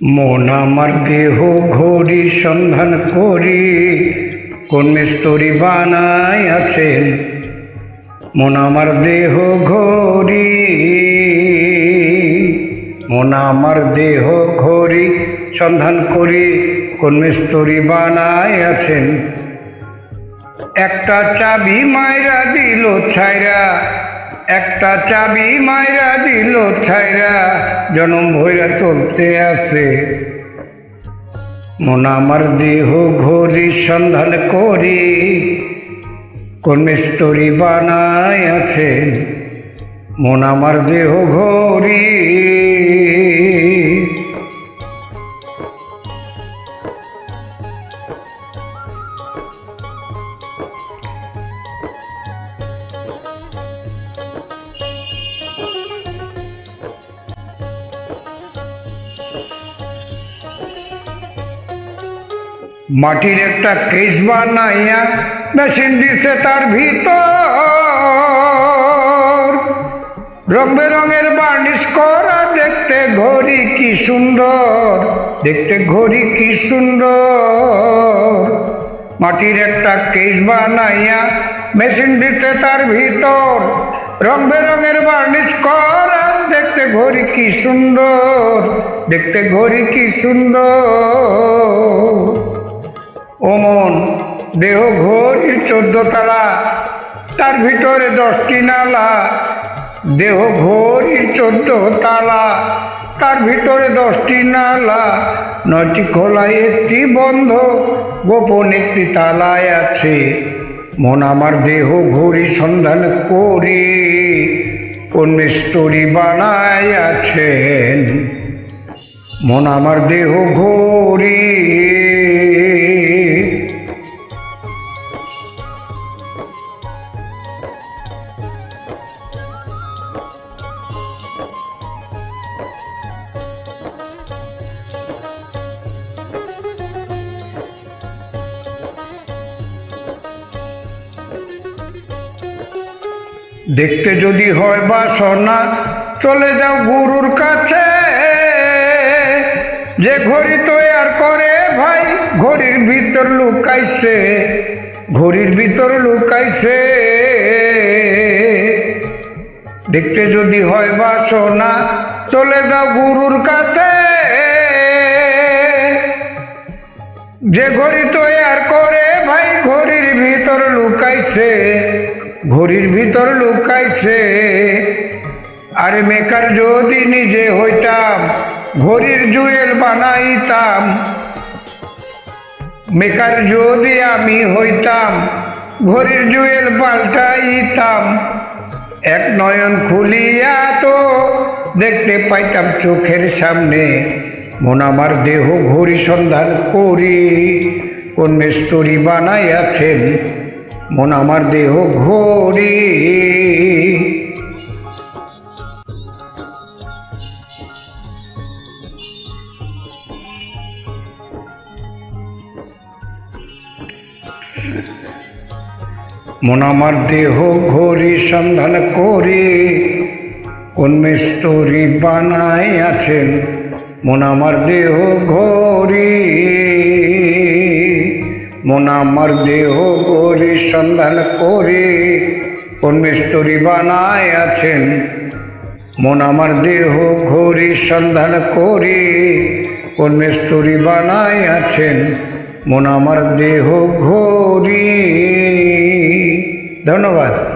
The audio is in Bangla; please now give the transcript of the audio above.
মন আমার দেহ ঘড়ি সন্ধান করি, কোন মিস্তরি বানাই আছেন? মন আমার দেহ ঘড়ি মন আমার দেহ ঘড়ি সন্ধান করি, কোন মিস্তরি বানাই আছেন? একটা চাবি মাইরা দিল ছাইরা একটা চাবি মাইরা দিল, ছাইরা জনম ভৈরা চলতে আছে। মন আমার দেহ ঘড়ি সন্ধান করি কোন মিস্তরি বানায় আছেন। মন আমার দেহ ঘড়ি মাটির একটা কেস বানাইয়া মেশিন দিছে তার ভিতর। রং বেরঙের বার্নিশ করা দেখতে ঘড়ি কি সুন্দর, দেখতে ঘড়ি কি সুন্দর। মাটির একটা কেস বানাইয়া মেশিন দিছে তার ভিতর। রং বেরঙের বার্নিশ করা দেখতে ঘড়ি কি সুন্দর, দেখতে ঘড়ি কি সুন্দর। দেহ ঘড়ির চোদ্দ তালা, তার ভিতরে দশটি নালা। দেহ ঘড়ির চোদ্দ তালা, তার ভিতরে দশটি নালা। নয়টি খোলায় একটি বন্ধ, গোপন একটি তালায় আছে। মন আমার দেহ ঘড়ি সন্ধান করি কোন বানায় আছেন। মন আমার দেহ ঘড়ি দেখতে যদি হয় বাসনা চলে যাও গুরুর কাছে। যে ঘড়ি তৈয়ার করে ভাই, ঘড়ির ভিতর লুকাইছে, ঘড়ির ভিতর লুকাইছে। দেখতে যদি হয় বাসনা চলে যাও গুরুর কাছে। যে ঘড়ি তৈয়ার করে ভাই, ঘড়ির ভিতর লুকাইছে ঘড়ির ভিতর লুকাইছে। আরে মেকার যদি নিজে হইতাম, ঘড়ির জুয়েল বানাইতাম। মেকার যদি আমি হইতাম, ঘড়ির জুয়েল পাল্টাইতাম। এক নয়ন খুলিয়া তো দেখতে পাইতাম চোখের সামনে। মন আমার দেহ ঘড়ি সন্ধান করি কোন মিস্তরি বানাইয়াছেন। মন আমার দেহ ঘড়ি মন আমার দেহ ঘড়ি সন্ধান করে। কোন মিস্তরি বানাই আছেন? মন আমার দেহ ঘড়ি মন আমার দেহ করি, সন্ধান করি পরমেশ্বরী বানায় আছেন। মন আমার দেহ ঘড়ি সন্ধান করি পরমেশ্বরী বানায় আছেন। মন আমার দেহ ঘড়ি ধন্যবাদ।